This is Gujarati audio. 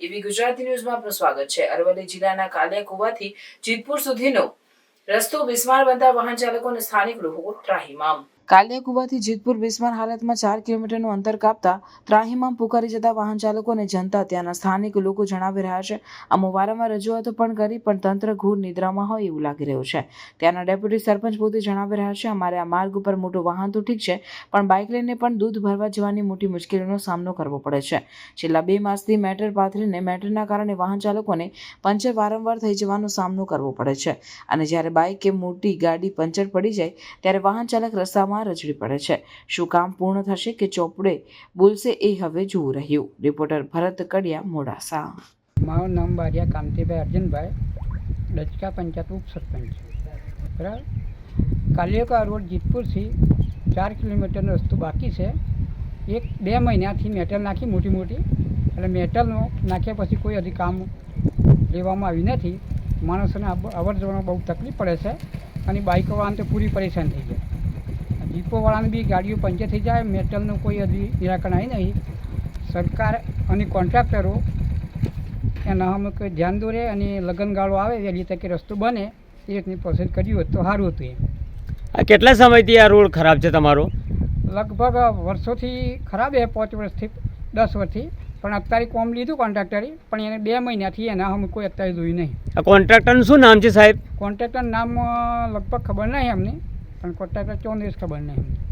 ડીબી ગુજરાતી ન્યૂઝમાં આપનું સ્વાગત છે. અરવલ્લી જિલ્લાના કાલિયા કુવાથી જીતપુર સુધીનો રસ્તો બિસ્માર બનતા વાહન ચાલકો અને સ્થાનિક લોકો ત્રાહિમામ કાલિયા કુવાથી જીતપુર બિસ્માર હાલતમાં ચાર કિલોમીટરનું અંતર કાપતા ત્રાહીમામ પુકારી જતા વાહન ચાલકો અને જનતા ત્યાંના સ્થાનિક લોકો જણાવી રહ્યા છે. અમો વારંવાર રજૂઆતો પણ કરી, પણ તંત્ર ઘૂર નિદ્રામાં હોય એવું લાગી રહ્યું છે. ત્યાંના ડેપ્યુટી સરપંચ પોતે જણાવી રહ્યા છે, અમારે આ માર્ગ ઉપર મોટું વાહન તો ઠીક છે, પણ બાઇક લઈને પણ દૂધ ભરવા જવાની મોટી મુશ્કેલીનો સામનો કરવો પડે છે. છેલ્લા બે માસથી મેટર પાથરીને મેટરના કારણે વાહન ચાલકોને પંચર વારંવાર થઈ જવાનો સામનો કરવો પડે છે. અને જ્યારે બાઇક કે મોટી ગાડી પંચર પડી જાય, ત્યારે વાહન ચાલક રસ્તામાં રજડી પડે છે. શું કામ પૂર્ણ થશે કે ચોપડે બોલશે એ હવે જોવું રહ્યું? રિપોર્ટર ભરત કડિયા, મોડાસા. મારું નામ બારિયા કામતીભાઈ અર્જુનભાઈ. ડચકા પંચાયત ઉપસરપંચ બરાબર? કાલિયકા રોડ જીતપુરથી ચાર કિલોમીટરનો રસ્તો બાકી છે. એક બે મહિનાથી મેટલ નાખી મોટી મોટી. એટલે મેટલનો નાખ્યા પછી કોઈ હજી કામ લેવામાં આવ્યું નથી. માણસોને અવ- અવર જવામાં બહુ તકલીફ પડે છે. અને બાઇકો વાળાને તો પૂરી પરેશાન થઈ જાય જીપોવાળાને બી ગાડીઓ પંચર થઈ જાય મેટલનું કોઈ હજી નિરાકરણ આવી નહીં. સરકાર અને કોન્ટ્રાક્ટરો એના અમે કોઈ ધ્યાન દોરે અને લગનગાળો આવે વહેલી તકે રસ્તો બને એ રીતની પ્રોસેસ કરી હોત તો સારું હતું એમ. આ કેટલા સમયથી આ રોડ ખરાબ છે તમારો? લગભગ વર્ષોથી ખરાબ છે પાંચ વર્ષથી દસ વર્ષથી. પણ અત્યારે કોમ લીધું કોન્ટ્રાક્ટરે પણ એને બે મહિનાથી એના અમે કોઈ અત્યારે જોયું નહીં. આ કોન્ટ્રાક્ટરનું શું નામ છે સાહેબ? કોન્ટ્રાક્ટરનું નામ લગભગ ખબર નહીં એમને. પણ કોટા દિવસ ખબર નહીં